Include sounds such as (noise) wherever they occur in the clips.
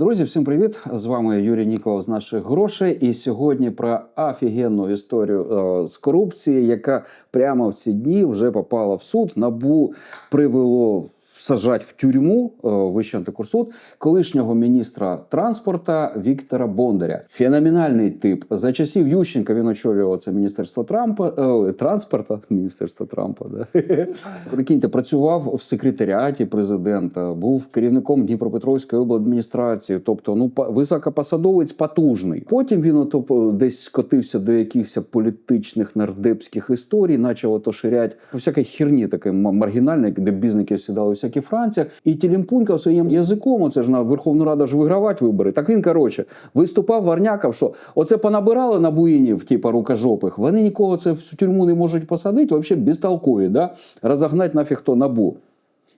Друзі, всім привіт! З вами Юрій Ніколов з наших грошей. І сьогодні про офігенну історію е, з корупції, яка прямо в ці дні вже попала в суд. Набу привело сажать в тюрму е, Вищий антикурсуд колишнього міністра транспорту Віктора Бондаря. Феноменальний тип. За часів Ющенка він очолював це міністерство Трампа е, транспорту. (laughs) Міністерство Трампа. Да. (laughs) Прикиньте, працював в секретаріаті президента, був керівником Дніпропетровської обладміністрації, тобто ну високопосадовець потужний. Потім він ото десь скотився до якихось політичних нардепських історій, почав ото ширять всякої херні таке маргінальне, де бізники сідали у всяких франціях, і тілімпунькав своїм язиком. Оце ж на Верховну Раду ж вигравати вибори. Так він коротше виступав варнякав, що оце понабирали на буїнів, типа рукожопих. Вони нікого це в тюрму не можуть посадити, взагалі безтолкові, да? розогнать нафіг то набу.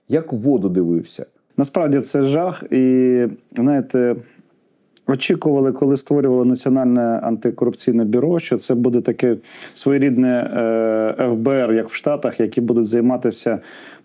Як в воду дивився. Насправді це жах, і знаєте, очікували, коли створювали Національне антикорупційне бюро, що це буде таке своєрідне е, ФБР, як в Штатах, які будуть займатися.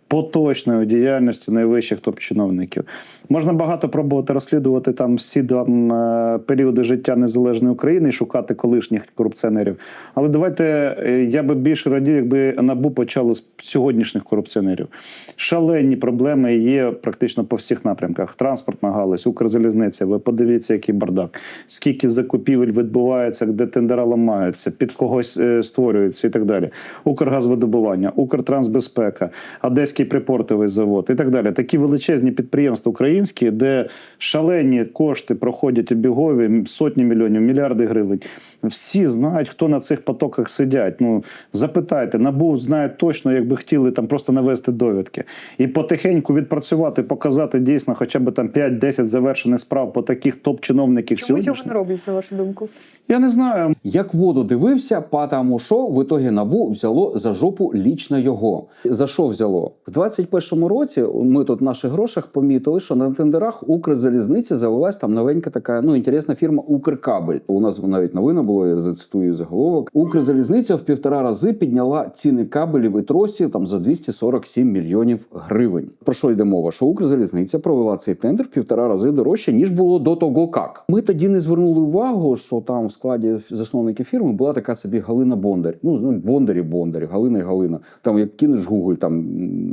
Поточною діяльністю найвищих топ-чиновників можна багато пробувати розслідувати там всі там е, періоди життя незалежної України і шукати колишніх корупціонерів. Але давайте е, я би більше радів, якби набу почало з сьогоднішніх корупціонерів. Шалені проблеми є практично по всіх напрямках. Транспортна галузь, Укрзалізниця. Ви подивіться, який бардак. Скільки закупівель відбувається, де тендера ламаються, під когось е, створюються і так далі. Укргазвидобування, Укртрансбезпека, Одеський припортовий завод і так далі. Такі величезні підприємства українські, де шалені кошти проходять обігові, сотні мільйонів, мільярди гривень. Всі знають, хто на цих потоках сидять. Ну запитайте, набу знає точно, якби хотіли там просто навести довідки і потихеньку відпрацювати, показати дійсно, хоча б там 5-10 завершених справ по таких топ-чиновників Чому цього не роблять, на вашу думку? Я не знаю. Як воду дивився, потому що в ітогі набу взяло за жопу лічно його. За що взяло? В 21-му році ми тут в наших грошах помітили, що на тендерах Укрзалізниці завелась там новенька така ну інтересна фірма Укркабель. У нас навіть новина було, я зацитую заголовок. Укрзалізниця в півтора рази підняла ціни кабелів і тросів там за 247 мільйонів гривень. Про що йде мова? Що Укрзалізниця провела цей тендер в півтора рази дорожче ніж було до того, як ми тоді не звернули увагу, що там в складі засновників фірми була така собі Галина Бондар. Ну ну Бондарі Бондарі, Галина і Галина. Там як кинеш Гугль, там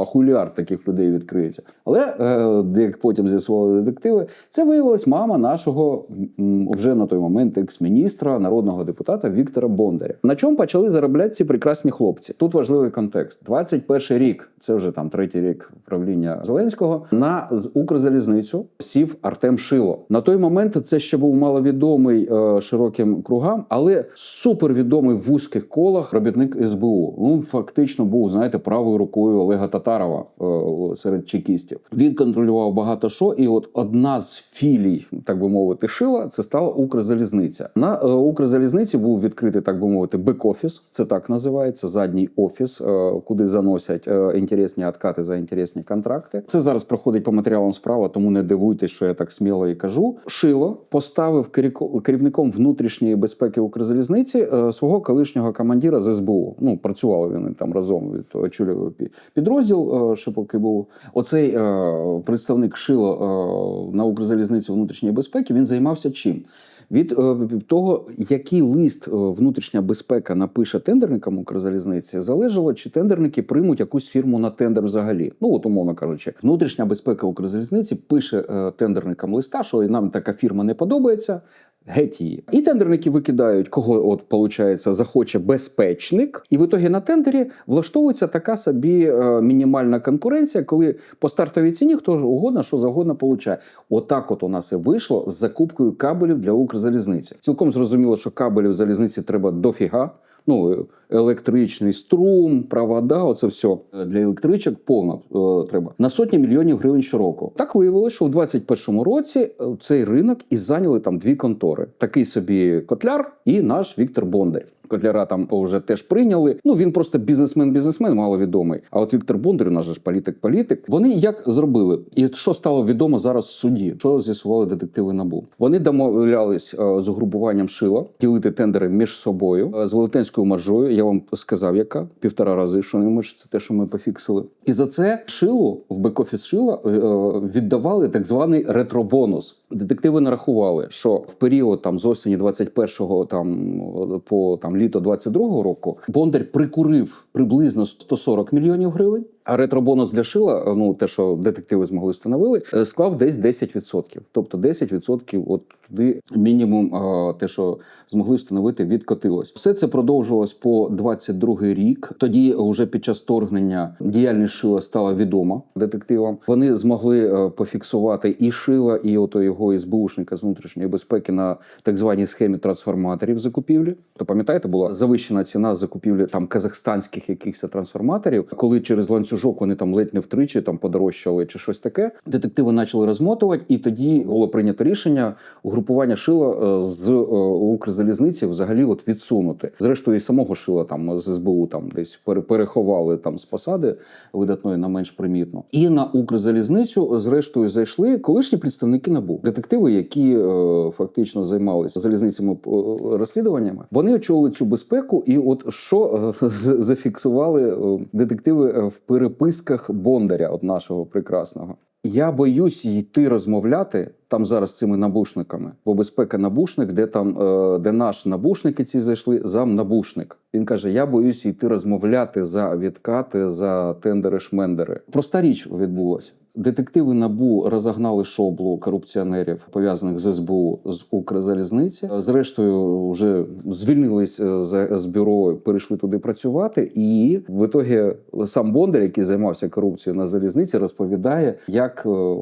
м, ахуліард таких людей відкриється. Але е, як потім з'ясували детективи, це виявилась мама нашого вже на той момент екс-міністра, народного депутата Віктора Бондаря. На чому почали заробляти ці прекрасні хлопці? Тут важливий контекст. 21 рік, це вже там третій рік правління Зеленського. На Укрзалізницю сів Артем Шило. На той момент це ще був маловідомий е, широким кругам, але супервідомий в вузьких колах робітник СБУ. Ну фактично був, знаєте, правою рукою Олега Татарова е, серед чекістів. Він контролював багато що, і от одна з філій, так би мовити, шила це стала Укрзалізниця. На е, Укрзалізниці був відкритий, так би мовити, бек-офіс. Це так називається задній офіс, е, куди заносять інтересні откати за інтересні контракти. Це зараз проходить по матеріалам справа, тому не дивуйтесь, що я так сміло і кажу. Шило поставив керівником внутрішньої безпеки Укрзалізниці свого колишнього командира з СБУ. Ну працювали вони там разом. Від очолював пі- підрозділ, е, ще поки був оцей е, представник Шило е, на Укрзалізниці внутрішньої безпеки. Він займався чим? Від е, того, який лист е, внутрішня безпека напише тендерникам Укрзалізниці, залежало, чи тендерники приймуть якусь фірму на тендер взагалі. Ну от умовно кажучи, внутрішня безпека Укрзалізниці пише е, тендерникам листа, що нам така фірма не подобається. Геть її. І тендерники викидають, кого от получається захоче безпечник, і в ітогі на тендері влаштовується така собі е, мінімальна конкуренція, коли по стартовій ціні хто ж угодно, що завгодно получає. Отак, от у нас і вийшло з закупкою кабелів для Укрзалізниці. Цілком зрозуміло, що кабелів залізниці треба дофіга. Ну, електричний струм, провода, оце все для електричок повно е, треба на сотні мільйонів гривень щороку. Так виявилося, що в 21-му році е, цей ринок і зайняли там дві контори: такий собі котляр і наш Віктор Бондар. Котляра там вже теж прийняли. Ну він просто бізнесмен-бізнесмен, маловідомий. А от Віктор Бондар, же ж політик-політик. Вони як зробили? І що стало відомо зараз в суді? Що з'ясували детективи набу? Вони домовлялись е, з угрупуванням шила ділити тендери між собою е, з велетенською маржою. Я вам сказав, яка півтора рази, що не може це те, що ми пофіксили. І за це шилу в бек-офіс шила е, віддавали так званий ретробонус. Детективи нарахували, що в період там з осені 21-го там по там літо 22-го року Бондар прикурив приблизно 140 мільйонів гривень. А ретробонус для шила, ну те, що детективи змогли встановили, е, склав десь 10%. Тобто 10% от туди мінімум те, що змогли встановити, відкотилось. Все це продовжилось по 22-й рік. Тоді, вже під час вторгнення, діяльність шила стала відома детективам. Вони змогли е, пофіксувати і шила, і ото його СБУшника з внутрішньої безпеки на так званій схемі трансформаторів закупівлі. То пам'ятаєте, була завищена ціна закупівлі там казахстанських якихось трансформаторів, коли через ланцюжок вони там ледь не втричі там подорожчали чи щось таке. Детективи почали розмотувати, і тоді було прийнято рішення угрупування шила е, з е, Укрзалізниці взагалі от відсунути. Зрештою, і самого шила там з СБУ там десь переховали там з посади видатної на менш примітно. І на Укрзалізницю, зрештою, зайшли колишні представники НАБУ, детективи, які е, фактично займалися залізницями розслідуваннями. Вони очолили цю безпеку, і от що зафіксували детективи в переписках Бондаря, от нашого прекрасного. Я боюсь йти розмовляти там зараз з цими набушниками, бо безпека набушник, де там е, де наш набушники ці зайшли, зам набушник. Він каже: Я боюсь йти розмовляти за відкати, за тендери шмендери. Проста річ відбулася. Детективи набу розогнали шоблу корупціонерів, пов'язаних з СБУ з Укрзалізниці. Зрештою, вже звільнились е, з, з бюро, перейшли туди працювати. І в ітогі сам Бондар, який займався корупцією на залізниці, розповідає, як е,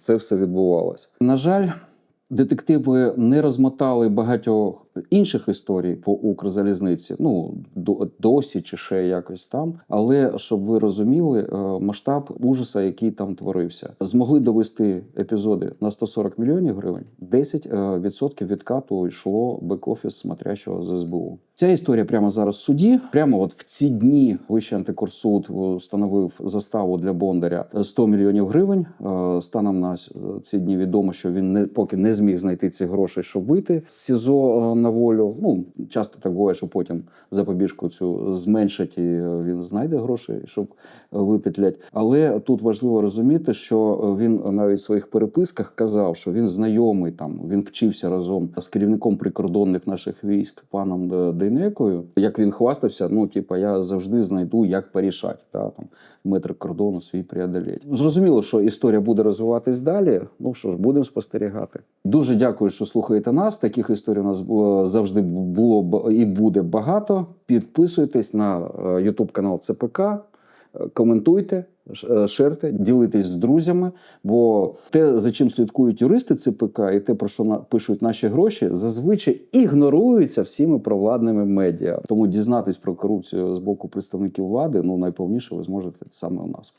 це все відбувалося. На жаль. Детективи не розмотали багатьох інших історій по Укрзалізниці, ну до- досі чи ще якось там. Але щоб ви розуміли, е, масштаб ужаса, який там творився, змогли довести епізоди на 140 мільйонів гривень. 10% відкату йшло бек-офіс смотрящого з СБУ. Ця історія прямо зараз в суді. Прямо от в ці дні Вищий антикорсуд е, встановив заставу для Бондаря 100 мільйонів гривень. Е, Станом на ці дні відомо, що він не поки не зміг знайти ці гроші, щоб вийти СІЗО е, на волю. Ну часто так буває, що потім запобіжку цю зменшать і е, він знайде гроші, щоб е, випетлять. Але тут важливо розуміти, що е, він навіть в своїх переписках казав, що він знайомий там, він вчився разом з керівником прикордонних наших військ паном Дейнекою. Як він хвастався, ну типа я завжди знайду, як порішати. Да, там метр кордону свій преодолеть. Зрозуміло, що історія буде розвиватись далі. Ну що ж, будемо спостерігати. Дуже дякую, що слухаєте нас. Таких історій у нас було завжди було і буде багато. Підписуйтесь на YouTube канал ЦПК, е, коментуйте, е, шерте, ділитесь з друзями. Бо те, за чим слідкують юристи ЦПК, і те, про що пишуть наші гроші, зазвичай ігноруються всіми провладними медіа. Тому дізнатись про корупцію з боку представників влади ну найповніше ви зможете саме у нас.